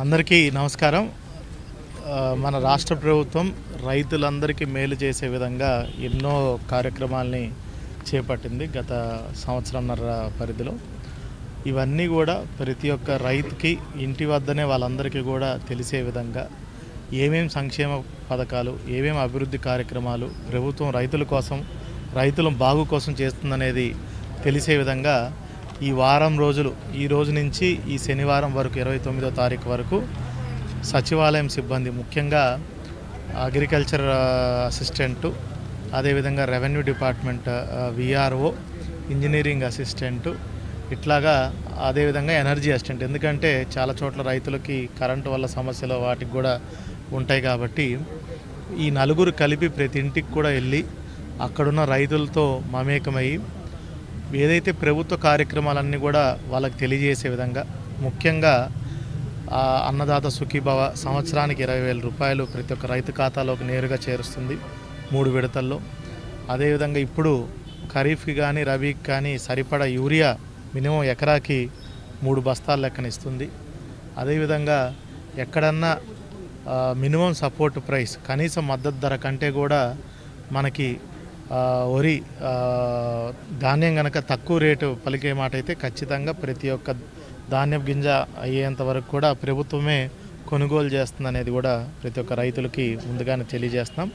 అందరికీ నమస్కారం. మన రాష్ట్ర ప్రభుత్వం రైతులందరికీ మేలు చేసే విధంగా ఎన్నో కార్యక్రమాల్ని చేపట్టింది గత సంవత్సరంన్నర పరిధిలో. ఇవన్నీ కూడా ప్రతి ఒక్క రైతుకి ఇంటి వద్దనే వాళ్ళందరికీ కూడా తెలిసే విధంగా ఏమేం సంక్షేమ పథకాలు ఏమేం అభివృద్ధి కార్యక్రమాలు ప్రభుత్వం రైతుల కోసం రైతుల బాగు కోసం చేస్తుందనేది తెలిసే విధంగా ఈ వారం రోజులు ఈ రోజు నుంచి ఈ శనివారం వరకు ఇరవై తొమ్మిదో తారీఖు వరకు సచివాలయం సిబ్బంది ముఖ్యంగా అగ్రికల్చర్ అసిస్టెంటు అదేవిధంగా revenue department VRO engineering assistant ఇట్లాగా అదేవిధంగా ఎనర్జీ అసిస్టెంట్. ఎందుకంటే చాలా చోట్ల రైతులకి కరెంటు వల్ల సమస్యలు వాటికి కూడా ఉంటాయి కాబట్టి ఈ నలుగురు కలిపి ప్రతి ఇంటికి కూడా వెళ్ళి అక్కడున్న రైతులతో మమేకమై ఏదైతే ప్రభుత్వ కార్యక్రమాలన్నీ కూడా వాళ్ళకి తెలియజేసే విధంగా ముఖ్యంగా అన్నదాత సుఖీభవ సంవత్సరానికి ఇరవై వేల రూపాయలు ప్రతి ఒక్క రైతు ఖాతాలోకి నేరుగా చేరుస్తుంది మూడు విడతల్లో. అదేవిధంగా ఇప్పుడు ఖరీఫ్కి కానీ రబీకి కానీ సరిపడా యూరియా మినిమం ఎకరాకి మూడు బస్తాల లెక్కన ఇస్తుంది అదేవిధంగా ఎక్కడన్నా మినిమం సపోర్ట్ ప్రైస్ కనీస మద్దతు ధర కంటే కూడా మనకి వరి ధాన్యం కనుక తక్కువ రేటు పలికే మాట అయితే ఖచ్చితంగా ప్రతి ఒక్క ధాన్యం గింజ అయ్యేంత వరకు కూడా ప్రభుత్వమే కొనుగోలు చేస్తుంది అనేది కూడా ప్రతి ఒక్క రైతులకి ముందుగానే తెలియజేస్తాం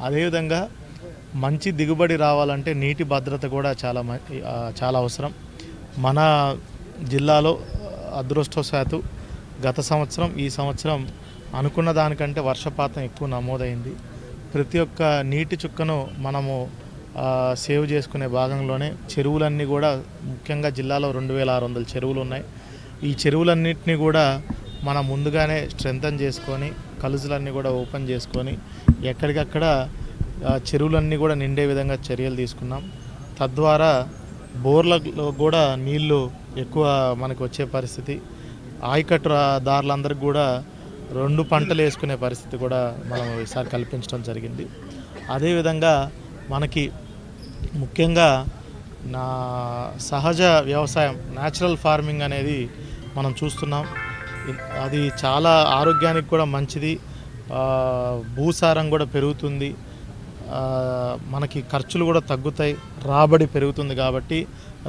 అదేవిధంగా మంచి దిగుబడి రావాలంటే నీటి భద్రత కూడా చాలా మ- చాలా అవసరం. మన జిల్లాలో అదృష్టవశాత్తు గత సంవత్సరం ఈ సంవత్సరం అనుకున్న దానికంటే వర్షపాతం ఎక్కువ నమోదైంది. ప్రతి ఒక్క నీటి చుక్కను మనము సేవ్ చేసుకునే భాగంలోనే చెరువులన్నీ కూడా ముఖ్యంగా జిల్లాలో రెండు వేల ఆరు వందల చెరువులు ఉన్నాయి. ఈ చెరువులన్నింటినీ కూడా మనం ముందుగానే స్ట్రెంథన్ చేసుకొని కలుజులన్నీ కూడా ఓపెన్ చేసుకొని ఎక్కడికక్కడ చెరువులన్నీ కూడా నిండే విధంగా చర్యలు తీసుకున్నాం. తద్వారా బోర్లలో కూడా నీళ్ళు ఎక్కువ మనకు వచ్చే పరిస్థితి. ఆయకట్టు దారులందరికీ కూడా రెండు పంటలు వేసుకునే పరిస్థితి కూడా మనం ఈసారి కల్పించడం జరిగింది. అదేవిధంగా మనకి ముఖ్యంగా నా సహజ వ్యవసాయం న్యాచురల్ ఫార్మింగ్ అనేది మనం చూస్తున్నాం. అది చాలా ఆరోగ్యానికి కూడా మంచిది. భూసారం కూడా పెరుగుతుంది. మనకి ఖర్చులు కూడా తగ్గుతాయి. రాబడి పెరుగుతుంది కాబట్టి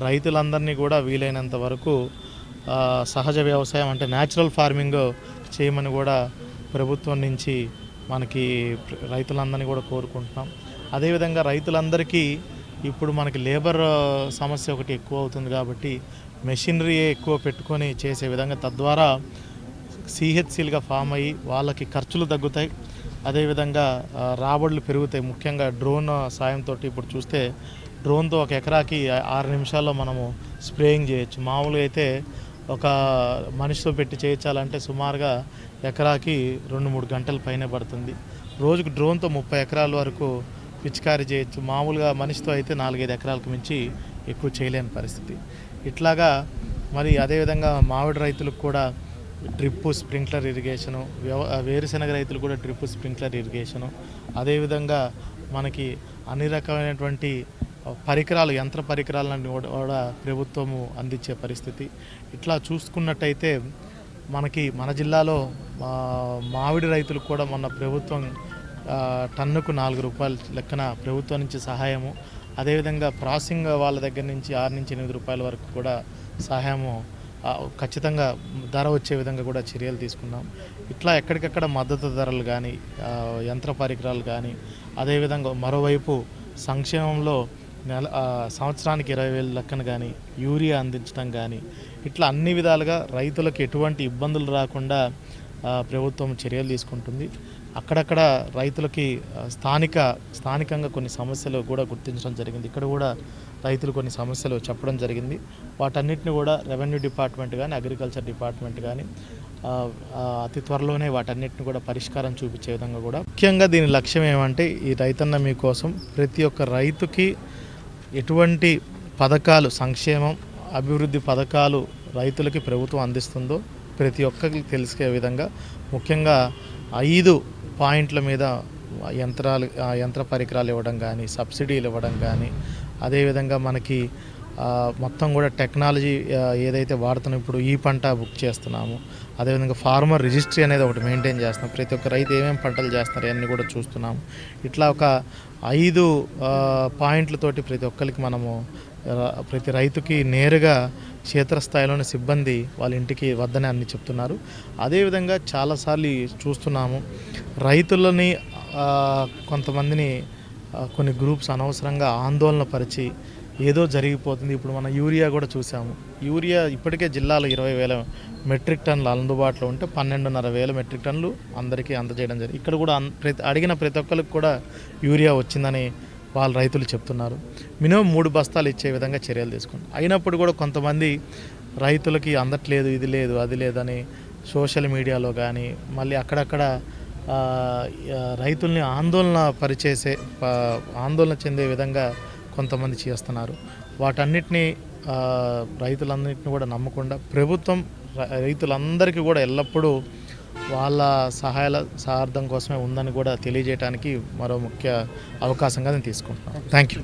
రైతులందరినీ కూడా వీలైనంత వరకు సహజ వ్యవసాయం అంటే న్యాచురల్ ఫార్మింగ్ చేయమని కూడా ప్రభుత్వం నుంచి మనకి రైతులందరినీ కూడా కోరుకుంటున్నాం. అదేవిధంగా రైతులందరికీ ఇప్పుడు మనకి లేబర్ సమస్య ఒకటి ఎక్కువ అవుతుంది కాబట్టి మెషినరీ ఎక్కువ పెట్టుకొని చేసే విధంగా తద్వారా సిహెచ్సిలుగా ఫామ్ అయ్యి వాళ్ళకి ఖర్చులు తగ్గుతాయి. అదేవిధంగా రాబడులు పెరుగుతాయి. ముఖ్యంగా డ్రోన్ సాయంతో ఇప్పుడు చూస్తే డ్రోన్తో ఒక ఎకరాకి ఆరు నిమిషాల్లో మనము స్ప్రేయింగ్ చేయొచ్చు. మామూలుగా అయితే ఒక మనిషితో పెట్టి చేయించాలంటే సుమారుగా ఎకరాకి రెండు మూడు గంటల పైనే పడుతుంది. రోజుకు డ్రోన్తో ముప్పై ఎకరాల వరకు పిచికారీ చేయొచ్చు. మామూలుగా మనిషితో అయితే నాలుగైదు ఎకరాలకు మించి ఎక్కువ చేయలేని పరిస్థితి. ఇట్లాగా మరి అదేవిధంగా మామిడి రైతులకు కూడా డ్రిప్పు స్ప్రింక్లర్ ఇరిగేషను వ్యవ రైతులు కూడా డ్రిప్పు స్ప్రింక్లర్ ఇరిగేషను అదేవిధంగా మనకి అన్ని రకమైనటువంటి పరికరాలు యంత్ర పరికరాలను కూడా ప్రభుత్వము అందించే పరిస్థితి. ఇట్లా చూసుకున్నట్టయితే మనకి మన జిల్లాలో మామిడి రైతులకు కూడా మొన్న ప్రభుత్వం టన్నుకు నాలుగు రూపాయల లెక్కన ప్రభుత్వం నుంచి సహాయము అదేవిధంగా ప్రాసెసింగ్ వాళ్ళ దగ్గర నుంచి ఆరు నుంచి ఎనిమిది రూపాయల వరకు కూడా సహాయము ఖచ్చితంగా ధర వచ్చే విధంగా కూడా చర్యలు తీసుకున్నాం. ఇట్లా ఎక్కడికక్కడ మద్దతు ధరలు కానీ యంత్ర పరికరాలు కానీ అదేవిధంగా మరోవైపు సంక్షేమంలో నెల సంవత్సరానికి ఇరవై వేల లెక్కన కానీ యూరియా అందించడం కానీ ఇట్లా అన్ని విధాలుగా రైతులకు ఎటువంటి ఇబ్బందులు రాకుండా ప్రభుత్వం చర్యలు తీసుకుంటుంది. అక్కడక్కడ రైతులకి స్థానిక స్థానికంగా కొన్ని సమస్యలు కూడా గుర్తించడం జరిగింది. ఇక్కడ కూడా రైతులు కొన్ని సమస్యలు చెప్పడం జరిగింది. వాటన్నిటిని కూడా రెవెన్యూ డిపార్ట్మెంట్ కానీ అగ్రికల్చర్ డిపార్ట్మెంట్ కానీ అతి త్వరలోనే వాటన్నిటిని కూడా పరిష్కారం చూపించే విధంగా కూడా. ముఖ్యంగా దీని లక్ష్యం ఏమంటే ఈ రైతన్న మీకోసం ప్రతి ఒక్క రైతుకి ఎటువంటి పథకాలు సంక్షేమం అభివృద్ధి పథకాలు రైతులకి ప్రభుత్వం అందిస్తుందో ప్రతి ఒక్కరికి తెలిసే విధంగా ముఖ్యంగా ఐదు పాయింట్ల మీద యంత్రాలు యంత్ర పరికరాలు ఇవ్వడం కానీ సబ్సిడీలు ఇవ్వడం కానీ అదేవిధంగా మనకి మొత్తం కూడా టెక్నాలజీ ఏదైతే వాడుతున్నాం ఇప్పుడు ఈ పంట బుక్ చేస్తున్నాము. అదేవిధంగా ఫార్మర్ రిజిస్ట్రీ అనేది ఒకటి మెయింటైన్ చేస్తున్నాం. ప్రతి ఒక్క రైతు ఏమేమి పంటలు చేస్తున్నారు అన్నీ కూడా చూస్తున్నాము ఇట్లా ఒక ఐదు పాయింట్లతోటి ప్రతి ఒక్కరికి మనము ప్రతి రైతుకి నేరుగా క్షేత్రస్థాయిలోని సిబ్బంది వాళ్ళ ఇంటికి వద్దనే అన్ని చెప్తున్నారు. అదేవిధంగా చాలాసార్లు చూస్తున్నాము రైతులని కొంతమందిని కొన్ని గ్రూప్స్ అనవసరంగా ఆందోళన పరిచి ఏదో జరిగిపోతుంది. ఇప్పుడు మనం యూరియా కూడా చూసాము. యూరియా ఇప్పటికే జిల్లాలో ఇరవై వేల మెట్రిక్ టన్నులు అందుబాటులో ఉంటే పన్నెండున్నర వేల మెట్రిక్ టన్నులు అందరికీ అందజేయడం జరిగింది. ఇక్కడ కూడా ప్రతి అడిగిన ప్రతి ఒక్కరికి కూడా యూరియా వచ్చిందని వాళ్ళు రైతులు చెప్తున్నారు. మినిమం మూడు బస్తాలు ఇచ్చే విధంగా చర్యలు తీసుకుంది అయినప్పుడు కూడా కొంతమంది రైతులకి అందట్లేదు ఇది లేదు అది లేదని సోషల్ మీడియాలో కానీ మళ్ళీ అక్కడక్కడ రైతుల్ని ఆందోళన పరిచేసే ప- ఆందోళన చెందే విధంగా కొంతమంది చేస్తున్నారు. వాటన్నిటిని రైతులందరినీ కూడా నమ్మకుండా ప్రభుత్వం రైతులందరికీ కూడా ఎల్లప్పుడూ వాళ్ళ సహాయాల సహార్థం కోసమే ఉందని కూడా తెలియజేయడానికి మరో ముఖ్య అవకాశంగా నేను తీసుకుంటున్నాను. Thank you